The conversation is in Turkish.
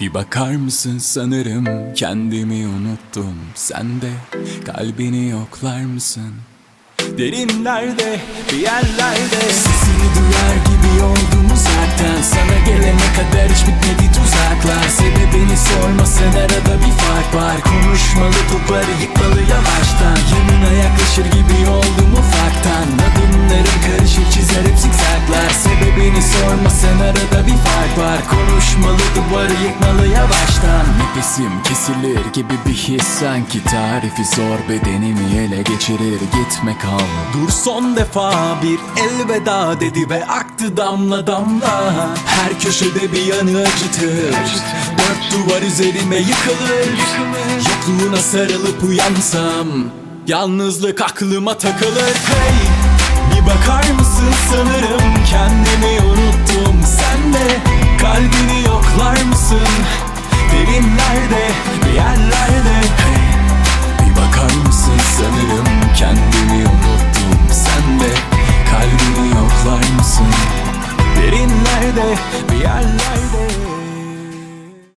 Bir bakar mısın? Sanırım kendimi unuttum. Sen de kalbini yoklar mısın? Derinlerde bir yerlerde. Sesini duyar gibi oldum uzaktan. Sana gelene kadar hiç bitmedi tuzaklar. Sebebini sormasın arada bir fark var. Konuşmalı duvarı yıkmalı yavaştan. Yanına yaklaşır gibi oldum ufaktan. Adımlarım karışık çizer hep zikzaklar. Sebebini sormasın arada bir fark var. Konuşmalı duvarı yıkmalı yavaştan. Nefesim kesilir gibi bir his. Sanki Tarifi zor bedenimi ele geçirir. Gitme kal. Dur son defa bir elveda dedi ve aktı damla damla. Her köşede bir yanı acıtır. Dört duvar üzerime yıkılır. Yokluğuna sarılıp uyansam Yalnızlık aklıma takılır. Hey night, be a night.